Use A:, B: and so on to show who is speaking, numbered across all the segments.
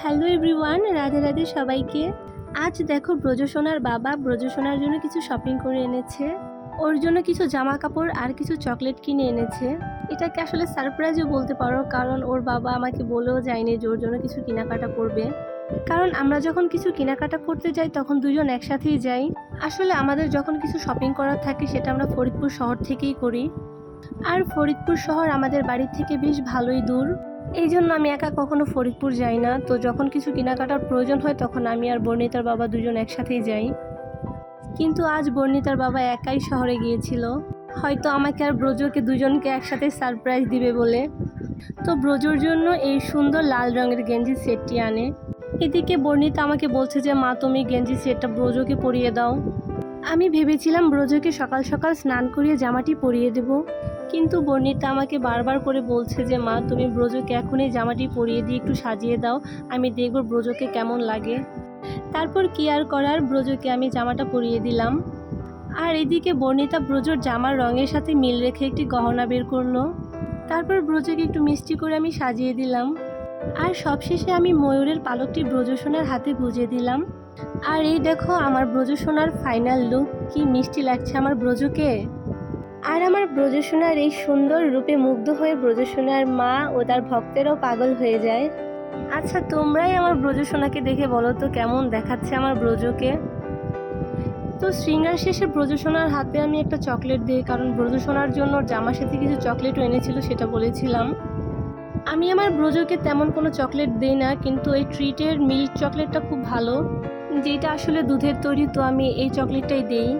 A: Hello everyone Radhe Radhe সবাইকে। আজ দেখো ব্রজসোনার বাবা ব্রজসোনার জন্য কিছু শপিং করে এনেছে। ওর জন্য কিছু জামা কাপড় আর কিছু চকলেট কিনে এনেছে। এটাকে আসলে সারপ্রাইজও বলতে পারো, কারণ ওর বাবা আমাকে বলেও যায়নি যে ওর জন্য কিছু কেনাকাটা করবে। কারণ আমরা যখন কিছু কেনাকাটা করতে যাই, তখন দুজন একসাথেই যাই। আসলে আমাদের যখন কিছু শপিং করার থাকে, সেটা আমরা ফরিদপুর শহর থেকেই করি। আর ফরিদপুর শহর আমাদের বাড়ির থেকে বেশ ভালোই দূর। এই জন্য আমি একা কখনো ফরিদপুর যাই না। তো যখন কিছু কেনাকাটার প্রয়োজন হয়, তখন আমি আর বর্ণিতার বাবা দুজন একসাথেই যাই। কিন্তু আজ বর্ণিতার বাবা একাই শহরে গিয়েছিল। হয়তো আমাকে আর ব্রজকে দুজনকে একসাথে সারপ্রাইজ দিবে বলে। তো ব্রজর জন্য এই সুন্দর লাল রঙের গেঞ্জি সেটটি আনে। এদিকে বর্ণিতা আমাকে বলছে যে, মা, তুমি গেঞ্জি সেটটা ব্রজকে পরিয়ে দাও। আমি ভেবেছিলাম ব্রজকে সকাল সকাল স্নান করিয়ে জামাটি পরিয়ে দেব, কিন্তু বর্ণিতা আমাকে বারবার করে বলছে যে, মা, তুমি ব্রজকে এখনই জামাটি পরিয়ে দিয়ে একটু সাজিয়ে দাও, আমি দেখব ব্রজকে কেমন লাগে। তারপর কি আর করার, ব্রজকে আমি জামাটা পরিয়ে দিলাম। আর এদিকে বর্ণিতা ব্রজর জামার রঙের সাথে মিল রেখে একটি গহনা বের করল। তারপর ব্রজকে একটু মিষ্টি করে আমি সাজিয়ে দিলাম। আর সবশেষে আমি ময়ূরের পালকটি ব্রজসোনার হাতে গুজে দিলাম। আর এই দেখো আমার ব্রজসোনার ফাইনাল লুক কি মিষ্টি লাগছে আমার ব্রজকে। আর আমার ব্রজসোনার এই সুন্দর রূপে মুগ্ধ হয়ে ব্রজসোনার মা ও তার ভক্তেরও পাগল হয়ে যায়। আচ্ছা তোমরাই আমার ব্রজসোনাকে দেখে বলো তো কেমন দেখাচ্ছে আমার ব্রজকে? তো শৃঙ্গার শেষে ব্রজসোনার হাতে আমি একটা চকলেট দিই, কারণ ব্রজসোনার জন্য জামার সাথে কিছু চকলেটও এনেছিল, সেটা বলেছিলাম। আমি আমার ব্রজকে তেমন কোনো চকলেট দিই না, কিন্তু এই ট্রিটের মিল্ক চকলেটটা খুব ভালো। যেটা আসলে দুধের তৈরি, তো আমি এই চকলেটটাই দিই।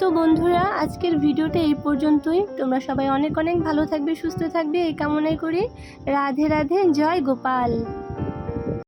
A: তো বন্ধুরা, আজকের ভিডিওটা এই পর্যন্তই। তোমরা সবাই অনেক অনেক ভালো থাকবে, সুস্থ থাকবে, এই কামনাই করি। রাধে রাধে, জয় গোপাল।